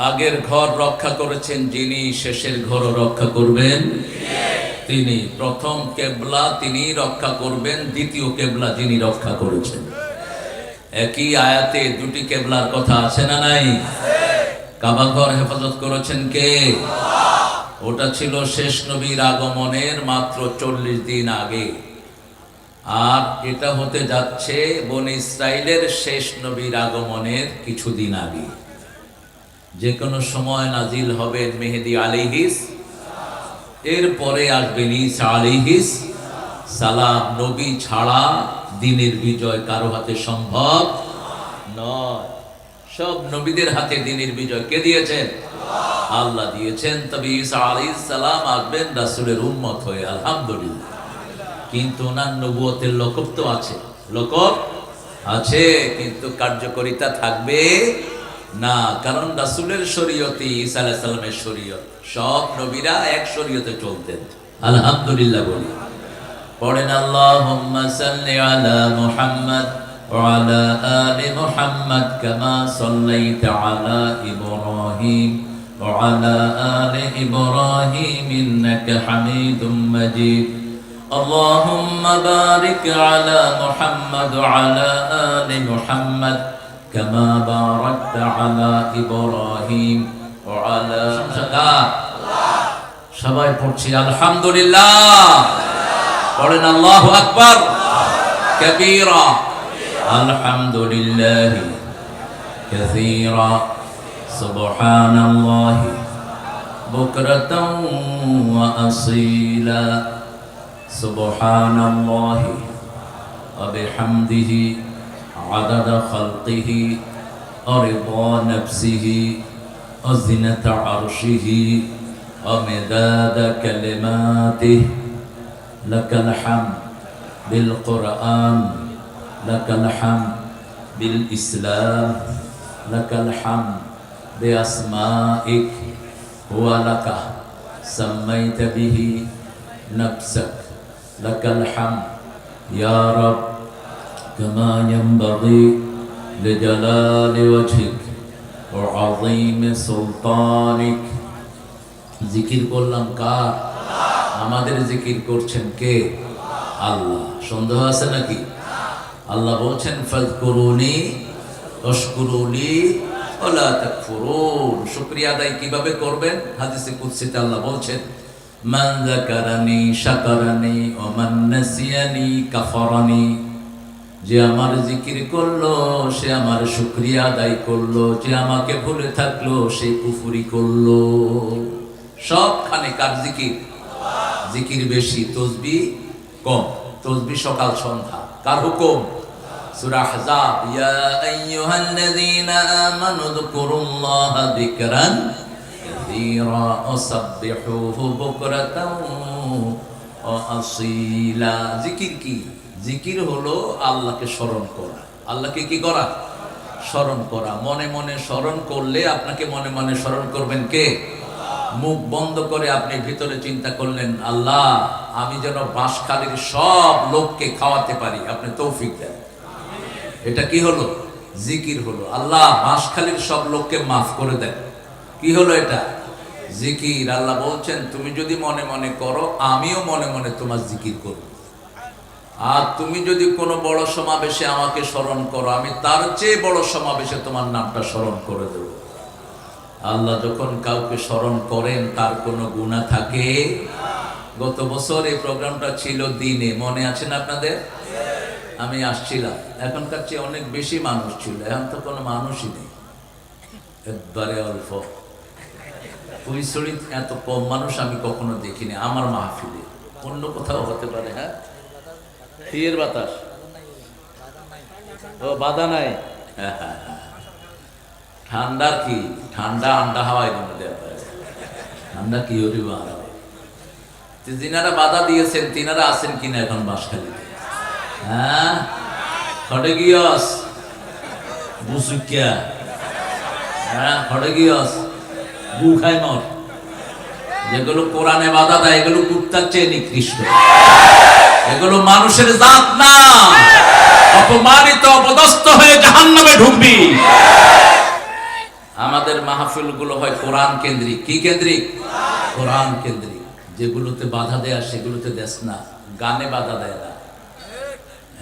আগের ঘর রক্ষা করেছেন যিনি, শেষের ঘরও রক্ষা করবেন। তিনি প্রথম কেবলা তিনি রক্ষা করবেন, দ্বিতীয় কেবলা যিনি রক্ষা করেছেন। একই আয়াতে দুটি কেবলার কথা আছে না নাই? কাবা ঘর হেফাজত করেছেন কে? ওটা ছিল শেষ নবীর আগমনের মাত্র চল্লিশ দিন আগে। আর এটা হতে যাচ্ছে বন ইসরায়েলের শেষ নবীর আগমনের কিছুদিন আগে। যে কোনো সময় নাজিল হবে মেহেদি আলিহিস, এরপরে আসবেন ইসা আলিহিস। সালাম নবী ছাড়া দিনের বিজয় কারও হাতে সম্ভব নয়। সব নবীদের হাতে দিনের বিজয় কে দিয়েছেন? আল্লাহ দিয়েছেন। তবে ঈসা আলাইহিস সালাম আসবেন রাসূলের উম্মত হয়ে, আলহামদুলিল্লাহ। কিন্তু ওনার নবুয়তের লকব তো আছে, লকব আছে, কিন্তু কার্যকারিতা থাকবে না কারণ রাসূলের শরীয়তে ঈসা আলাইহিস সালামের শরীয়ত সব নবীরা এক শরীয়তে চলতেন আলহামদুলিল্লাহ বলি পড়েন আল্লাহুম্মা সাল্লি আলা মুহাম্মদ وعلى آل محمد كما صليت على إبراهيم وعلى آل إبراهيم إنك حميد مجيد اللهم بارك على محمد وعلى آل محمد كما باركت على إبراهيم وعلى সবাই পড়ছি আলহামদুলিল্লাহ পড়েন আল্লাহু আকবার কবীরা আলহামদুলিল্লাহ كثيرا سبحان الله بكرة وأصيلا سبحان الله وبحمده عدد خلقه ورضا نفسه وزنة عرشه ومداد كلماته. لك الحمد بالقرآن لك الحمد بالإسلام لك الحمد بأسمائك. هو لك سميت به نفسك. لك الحمد يا رب كما ينبغي لجلال وجهك وعظيم سلطانك জিকির করলাম কার আমাদের জিকির করছেন কে আল্লাহ সন্দেহ আছে নাকি আল্লাহ বলছেন ফাজকুরুনি অশকুরুনি ওলা তাকফুরুন শুকরিয়া আদায় কিভাবে করবেন হাদিসে কুদসিতে আল্লাহ বলছেন মান যাকারানি শাকারানি ওয়া মান নাসিয়ানি কাফারানি যে আমার জিকির করল, সে আমার শুক্রিয়া আদায় করল, যে আমাকে ভুলে থাকল, সে কুফুরি করল। সবখানে কার জিকির? জিকির বেশি, তসবি কম। তসবি সকাল, সন্ধ্যা। কার হুকুম? জিকির কি? জিকির হলো আল্লাহকে স্মরণ করা। আল্লাহকে কি করা? স্মরণ করা। মনে মনে স্মরণ করলে আপনাকে মনে মনে স্মরণ করবেন কে? মুখ বন্ধ করে আপনি ভিতরে চিন্তা করলেন, আল্লাহ, আমি যেন বাঁশখালীর সব লোককে খাওয়াতে পারি। আপনি তৌফিক দেন। এটা কি হলো? জিকির হলো। আল্লাহ, বাঁশখালীর সব লোককে মাফ করে দেন। কি হলো এটা? জিকির। আল্লাহ বলছেন, তুমি যদি মনে মনে করো, আমিও মনে মনে তোমার জিকির করব। আর তুমি যদি কোনো বড় সমাবেশে আমাকে স্মরণ করো, আমি তার চেয়ে বড় সমাবেশে তোমার নামটা স্মরণ করে দেব। আল্লাহ যখন কাউকে স্মরণ করেন, তার কোনো গুণা থাকে? গত বছর এই প্রোগ্রামটা ছিল দিনে। মনে আছে না আপনাদের? আমি আসছিলাম। এখনকার চেয়ে অনেক বেশি মানুষ ছিল। এখন তো কোনো মানুষই নেই। একবারে অল্প। ফুইছড়ি এত কম মানুষ আমি কখনো দেখিনি। আমার মাহফিলে। অন্য কোথাও হতে পারে হ্যাঁ? তীর বাতাস। ও, বাধা নাই। ঠান্ডার কি? ঠান্ডা আন্ডা হাওয়ায় ঠান্ডা কি হরি যিনারা বাধা দিয়েছেন, তিনারা আছেন কিনা এখন বাসখালীতে হ্যাঁ? খড়ে গিয়স বুসুকিয়া? হ্যাঁ খড়ে গিয়স গু খাই মর যেগুলো কোরআনে বাধা দেয়, এগুলো কুত্তার চেয়ে নিকৃষ্ট। এগুলো মানুষের জাত না। অপমানিত, অপদস্থ হয়ে জাহান্নামে ঢুকবি। আমাদের মাহফিলগুলো হয় কোরআন কেন্দ্রিক। কি কেন্দ্রিক? কোরআন কেন্দ্রিক। যেগুলোতে বাধা দেয়া, সেগুলোতে দেশ না। গানে বাধা দেয় না।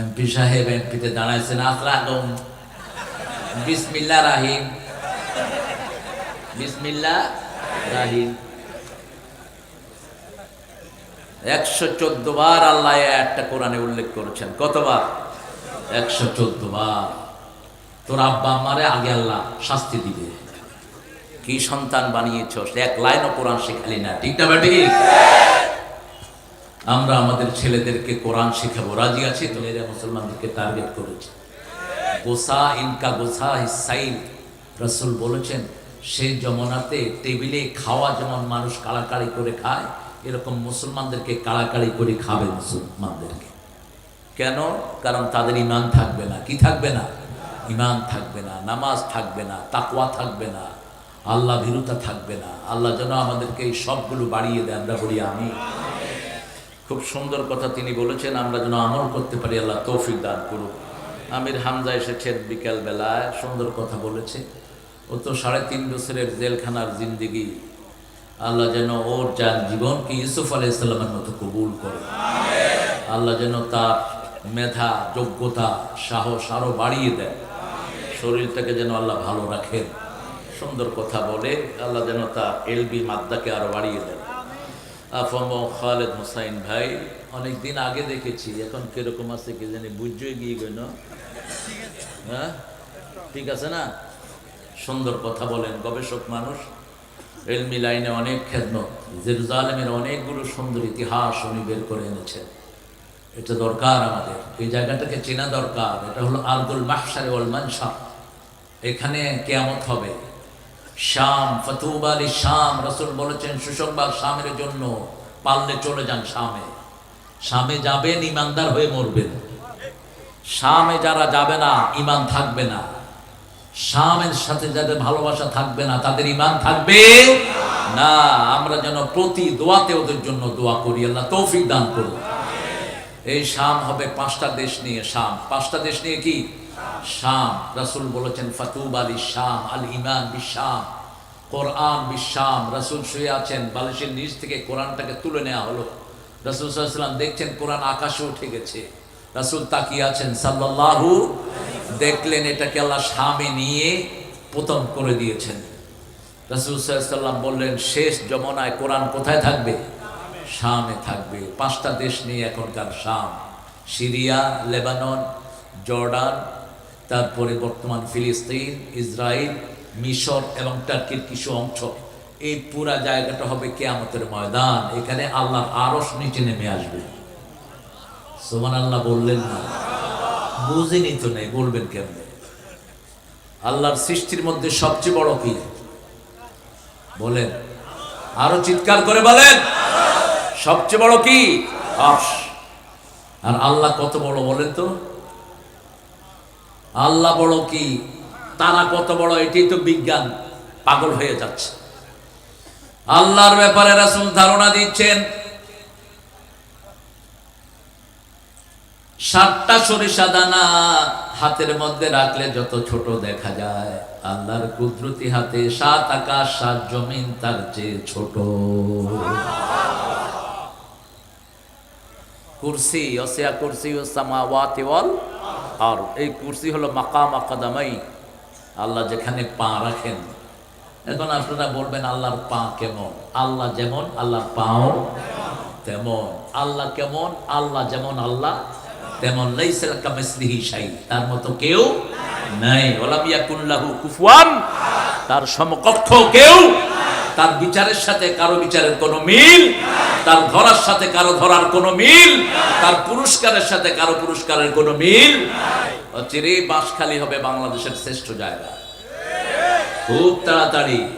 এমপি সাহেব এমপিতে দাঁড়াইছেন আসলাম বিসমিল্লা রাহিম। বিসমিল্লা রাহিম। একশো চোদ্দ বার আল্লাহ একটা কোরআনে উল্লেখ করেছেন। কতবার? একশো চোদ্দ বার। তোর আব্বা আম্মারে আগে আল্লাহ শাস্তি দিবে। কি সন্তান বানিয়েছ এক লাইনও কোরআন শেখালি না। ঠিক না আমরা আমাদের ছেলেদেরকে কোরআন শেখাবো। রাজি আছি? তো মুসলমানদেরকে টার্গেট করেছে। গোসা ইনকা গোসা হিসাইল রসুল বলেছেন সেই জমানাতে টেবিলে খাওয়া যেমন মানুষ কাড়াকাড়ি করে খায় এরকম মুসলমানদেরকে কাড়াকাড়ি করে খাবে মুসলমানদেরকে। কেন? কারণ তাদের ইমান থাকবে না। কি থাকবে না? ইমান থাকবে না, নামাজ থাকবে না, তাকওয়া থাকবে না, আল্লাহ ভীরুতা থাকবে না। আল্লাহ যেন আমাদেরকে এই সবগুলো বাড়িয়ে দেয় আমরা বলি আমি খুব সুন্দর কথা তিনি বলেছেন, আমরা যেন আমল করতে পারি, আল্লাহ তৌফিক দান করুক। আমির হামজা এসেছেন বিকাল বেলায় সুন্দর কথা বলেছে। ও তো সাড়ে তিন বছরের জেলখানার জিন্দিগি। আল্লাহ যেন ওর যার জীবনকে ইউসুফ আলাই ইসলামের মতো কবুল করে। আল্লাহ যেন তার মেধা, যোগ্যতা, সাহস আরও বাড়িয়ে দেয়। শরীরটাকে যেন আল্লাহ ভালো রাখেন। সুন্দর কথা বলে আল্লাহ যেন তার এলবি মাদ্দাকে আরও বাড়িয়ে দেন। আফম খালেদ হুসাইন ভাই অনেক দিন আগে দেখেছি, এখন কীরকম আছে কি জানি বুঝই গিয়ে গেল। হ্যাঁ? ঠিক আছে না? সুন্দর কথা বলেন গবেষক মানুষ। এলমি লাইনে অনেক খেদমত। জেরুজালেমের অনেকগুলো সুন্দর ইতিহাস উনি বের করে এনেছেন। এটা দরকার আমাদের। এই জায়গাটাকে চেনা দরকার। এটা হলো আব্দুল মাহসারে ওয়াল মানসা। এখানে কেয়ামত হবে। শাম আলী শাম, রসুল বলেছেন, সুসংবাদ শামের জন্য পাললে চলে যান শামে। শামে যাবেন ইমানদার হয়ে মরবেন। শামে যারা যাবে না ইমান থাকবে না। শামের সাথে যাদের ভালোবাসা থাকবে না, তাদের ইমান থাকবে না। আমরা যেন প্রতি দোয়াতে ওদের জন্য দোয়া করি, আল্লাহ তৌফিক দান করুন। এই শাম হবে পাঁচটা দেশ নিয়ে শাম। পাঁচটা দেশ নিয়ে কি? শাম। রাসুল বলেছেন, ফাতুব আলী শাম আল ইমান বিশ্বাম কোরআন বিশ্বাম রাসুল শুয়ে আছেন, বালিশের নিচ থেকে কোরআনটাকে তুলে নেওয়া হলো। রাসুল সাল্লাম দেখছেন, কোরআন আকাশে উঠে গেছে। রাসুল তাকিয়ে আছেন, সাল্লাল্লাহু দেখলেন এটাকে আল্লাহ শামে নিয়ে প্রথম করে দিয়েছেন। রাসুল সাল্লাম বললেন, শেষ জমনায় কোরআন কোথায় থাকবে? শামে থাকবে। পাঁচটা দেশ নিয়ে এখনকার শাম। সিরিয়া, লেবানন, জর্ডান, তারপরে বর্তমান ফিলিস্তিন ইসরায়েল মিশর এবং টার্কির কিছু অংশ। এই পুরা জায়গাটা হবে কেয়ামতের ময়দান। এখানে আল্লাহর আরস নিচে নেমে আসবে। সোমান আল্লাহ বললেন না। বুঝেনি তো নেই বলবেন কেমনে? আল্লাহর সৃষ্টির মধ্যে সবচেয়ে বড় কি? বলেন। আরও চিৎকার করে বলেন। সবচেয়ে বড় কি? আর আল্লাহ কত বড় বলেন তো? আল্লাহ বড় কি? তারা কত বড়? এটাই তো বিজ্ঞান। পাগল হয়ে যাচ্ছে। আল্লাহর ব্যাপারে রাসুল ধারণা দিচ্ছেন সাতটা সরিষা দানা হাতের মধ্যে রাখলে যত ছোট দেখা যায়। আল্লাহর কুদরতি হাতে সাত আকাশ, সাত জমিন, তার চেয়ে ছোট। কুরসি, অসিয়া কুরসি ও ওয়াল আর এই কুরসি হলো মাকাম আকাদামাই। আল্লাহ যেখানে পা রাখেন। এখন আপনারা বলবেন, আল্লাহর পা কেমন? আল্লাহ যেমন, আল্লাহর পাও তেমন। আল্লাহ কেমন, আল্লাহ যেমন, আল্লাহ তেমন লাইসা কামিসলিহি শাই, তার কেউ নাই। ওলাম তার সমকক্ষ কেউ তার বিচারের সাথে কারও বিচারের কোনো মিল তার ধরার সাথে কারও ধরার কোনো মিল তার পুরস্কারের সাথে কারও পুরস্কারের কোনো মিল চিরে বাঁশখালী হবে বাংলাদেশের শ্রেষ্ঠ জায়গা। খুব তাড়াতাড়ি।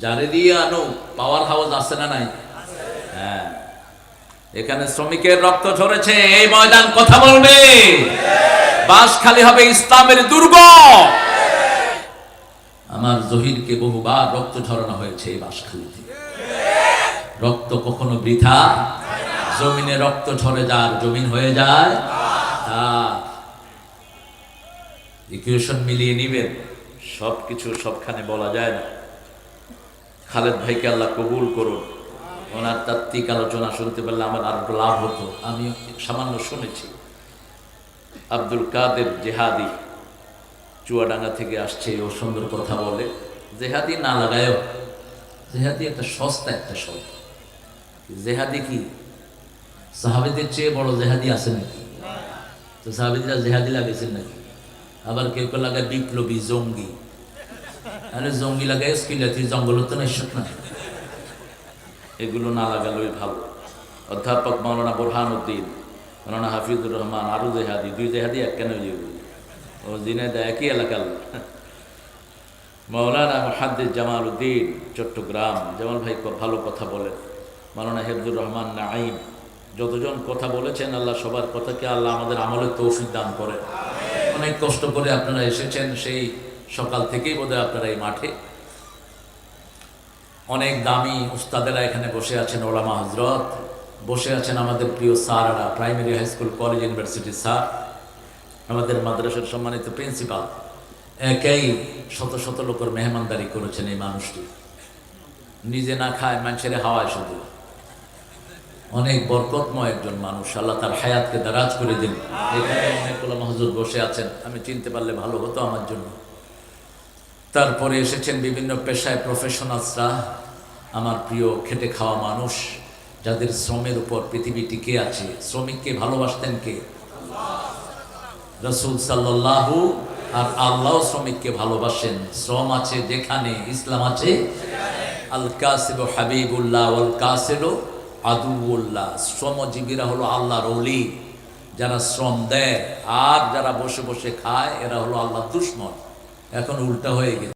যারে দিয়ে আনো পাওয়ার হাউস আছে না নাই? হ্যাঁ। এখানে শ্রমিকের রক্ত ঝরেছে, এই ময়দান কথা বলবে। বাঁশখালী হবে ইসলামের দুর্গ। আমার জহিরকে বহুবার রক্ত ঝরানো হয়েছে এই বাঁশখালীতে রক্ত কখনো বৃথা, জমিনে রক্ত ঝরে যার জমিন হয়ে যায় মিলিয়ে নিবেন। সব কিছু সবখানে বলা যায় না। খালেদ ভাইকে আল্লাহ কবুল করুন। ওনার তাত্ত্বিক আলোচনা শুনতে পারলে আমার আর লাভ হতো। আমি সামান্য শুনেছি। আব্দুল কাদের জেহাদি চুয়াডাঙ্গা থেকে আসছে ও সুন্দর কথা বলে। জেহাদি না লাগায়ও। জেহাদি একটা সস্তা একটা শব্দ। জেহাদি কি? সাহাবিদের চেয়ে বড় জেহাদি আছে নাকি? তো সাহাবিদরা জেহাদি লাগাইছেন নাকি? আবার কেউ কেউ লাগায় বিপ্লবী, জঙ্গি। আরে জঙ্গি লাগাই স্কিলাতি জঙ্গল তো না না। এগুলো না লাগালোই ভালো। অধ্যাপক মৌলানা বোরহান উদ্দিন মৌলানা হাফিজুর রহমান, আরু জেহাদি, দুই জেহাদি এক কেন ও দিনে একই এলাকার মৌলানা মহাদ্দিস জামাল উদ্দিন চট্টগ্রাম। জামাল ভাই ভালো কথা বলেন। মৌলানা হেফজুর রহমান নাইম যতজন কথা বলেছেন, আল্লাহ সবার কথাকে আল্লাহ আমাদের আমলের তৌফিক দান করেন। অনেক কষ্ট করে আপনারা এসেছেন, সেই সকাল থেকেই বোধহয় আপনারা এই মাঠে অনেক দামি উস্তাদেরা এখানে বসে আছেন, ওলামা হজরত বসে আছেন আমাদের প্রিয় স্যাররা, প্রাইমারি হাই স্কুল, কলেজ ইউনিভার্সিটির স্যার, আমাদের মাদ্রাসার সম্মানিত প্রিন্সিপাল। একাই শত শত লোকের মেহমানদারি করেছেন এই মানুষটি। নিজে না খায়, মানুষের হাওয়ায় শুধু। অনেক বরকতময় একজন মানুষ, আল্লাহ তার হায়াতকে দারাজ করে দিন। এখানে অনেকগুলো মহজুর বসে আছেন, আমি চিনতে পারলে ভালো হতো আমার জন্য। তারপরে এসেছেন বিভিন্ন পেশায় প্রফেশনালসরা আমার প্রিয় খেটে খাওয়া মানুষ, যাদের শ্রমের উপর পৃথিবী টিকে আছে। শ্রমিককে ভালোবাসতেন কে? রসুল সাল্লাহু আর আল্লাহ শ্রমিককে ভালোবাসেন। শ্রম আছে যেখানে, ইসলাম আছে আল কাসিব হাবিবুল্লাহ আল কাসেল আদুউল্লাহ। শ্রমজীবীরা হলো আল্লাহর অলি যারা শ্রম দেয়। আর যারা বসে বসে খায়, এরা হলো আল্লাহ দুশ্মন। এখন উল্টা হয়ে গেছে।